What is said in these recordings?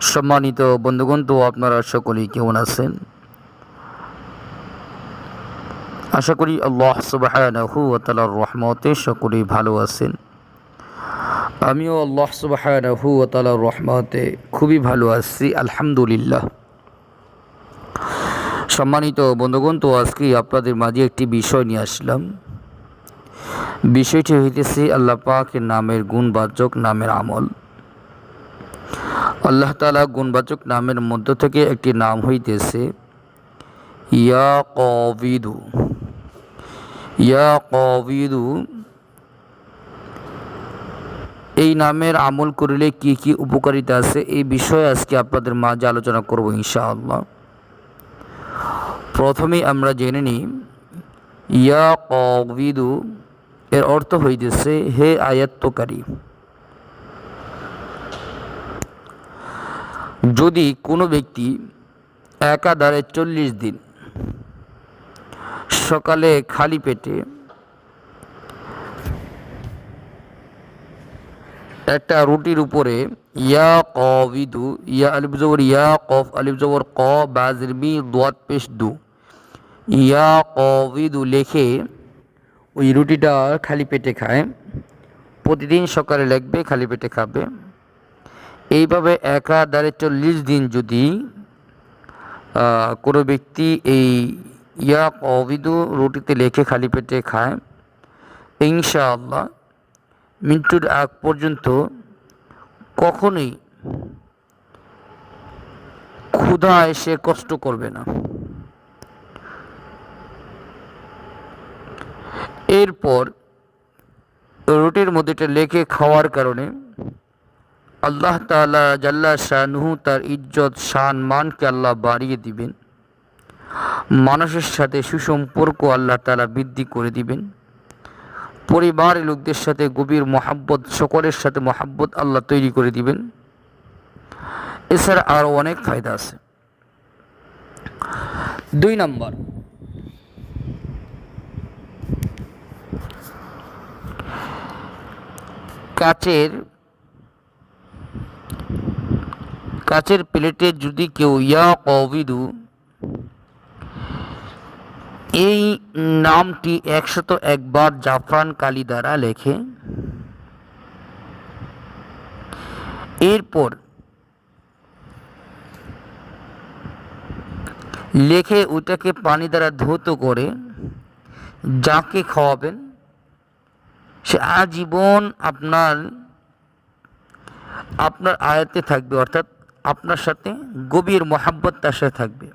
সম্মানিত বন্ধুগণ, তো আপনারা সকলেই কেমন আছেন? আশা করি আল্লাহ সুবাহানাহু রহমতে সকলেই ভালো আছেন। আমিও আল্লাহ সুবাহানাহু রহমতে খুবই ভালো আছি, আলহামদুলিল্লাহ। সম্মানিত বন্ধুগণ, তো আজকে আপনাদের মাঝে একটি বিষয় নিয়ে আসলাম। বিষয়টি হইতেছে আল্লাহ পাকের নামের গুণবাচক নামের আমল। আল্লাহ তালা গুণবাচক নামের মধ্য থেকে একটি নাম হইতেছে ইয়া কবিদু। ইয়া কবিদু। এই নামের আমল করিলে কি কি উপকারিতা আছে? এই বিষয়ে আজকে আপনাদের মাঝে আলোচনা করব ইনশাআল্লাহ। প্রথমেই আমরা জেনে নিই, ইয়া কবিদু এর অর্থ হইতেছে, হে আয়াত্তকারী। যদি কোনো ব্যক্তি একাধারে চল্লিশ দিন সকালে খালি পেটে একটা রুটির উপরে ইয়া কবিদু, ইয়া আলিফ জবর, ইয়া কফ, আলিফ জবর ক, বাজির বি দোয়াত পেশ দু। ইয়া কবিদু লেখে ওই রুটিটা খালি পেটে খায়। প্রতিদিন সকালে লেখবে, খালি পেটে খাবে। এইভাবে একাধারে চল্লিশ দিন যদি কোনো ব্যক্তি এই ইয়া কবিদু রুটিতে লেখে, খালি পেটে খায়, ইনশাআল্লাহ মৃত্যুর আগ পর্যন্ত কখনোই ক্ষুধা এসে কষ্ট করবে না। এরপর রুটির মধ্যে লেখে খাওয়ার কারণে আল্লাহ তালা জাল্লা শাহনুহু তার ইজ্জত, শান, মানকে আল্লাহ বাড়িয়ে দিবেন। মানুষের সাথে সুসম্পর্ক আল্লাহ তালা বৃদ্ধি করে দিবেন। পরিবারের লোকদের সাথে গভীর মহাব্বত, সকলের সাথে মহাব্বত আল্লাহ তৈরি করে দিবেন। এছাড়া আরও অনেক ফায়দা আছে। দুই নম্বর। কাচের কাচের প্লেটে যদি কেউ ইয়া কবিদু এই নামটি একশত একবার জাফরান কালী দ্বারা লেখে। এরপর লেখে ওইটাকে পানি দ্বারা ধৌত করে যাকে খাওয়াবেন, সে আজীবন আপনার আপনার আয়াতে থাকবে, অর্থাৎ আপনার সাথে গভীর মহাব্বত তার সাথে থাকবে।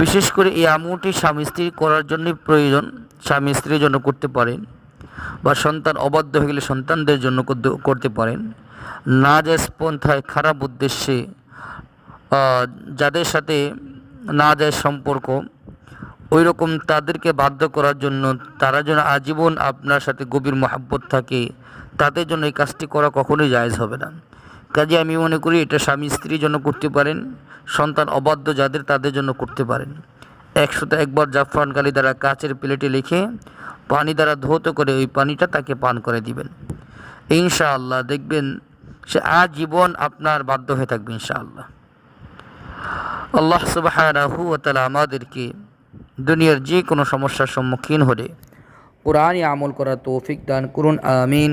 বিশেষ করে এই আমলটি স্বামী স্ত্রী করার জন্যই প্রয়োজন, স্বামী স্ত্রীর জন্য করতে পারেন বা সন্তান অবাধ্য হয়ে গেলে সন্তানদের জন্য করতে পারেন। না যায় পন্থায় খারাপ উদ্দেশ্যে যাদের সাথে না যায় সম্পর্ক ওই রকম তাদেরকে বাধ্য করার জন্য তারা যেন আজীবন আপনার সাথে গভীর মহাব্বত থাকে, তাদের জন্য এই কাজটি করা কখনোই জায়জ হবে না। কাজে আমি মনে করি এটা স্বামী স্ত্রীর জন্য করতে পারেন, সন্তান অবাধ্য যাদের তাদের জন্য করতে পারেন। একশোতে একবার জাফরান কালি দ্বারা কাচের প্লেটে লিখে পানি দ্বারা ধৌত করে ওই পানিটা তাকে পান করে দিবেন। ইনশাআল্লাহ দেখবেন সে আজীবন আপনার বাধ্য হয়ে থাকবে ইনশাআল্লাহ। আল্লাহ সুবাহ আমাদেরকে দুনিয়ার যে কোনো সমস্যার সম্মুখীন হলে কোরআনই আমল করার তৌফিক দান করুন, আমিন।